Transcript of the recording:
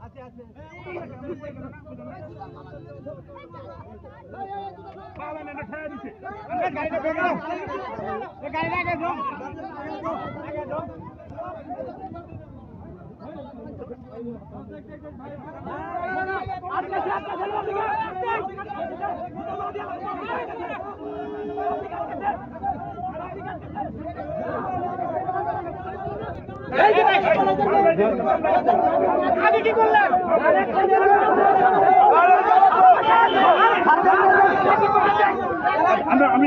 আজকে আজকে আপনি কি আমরা আমি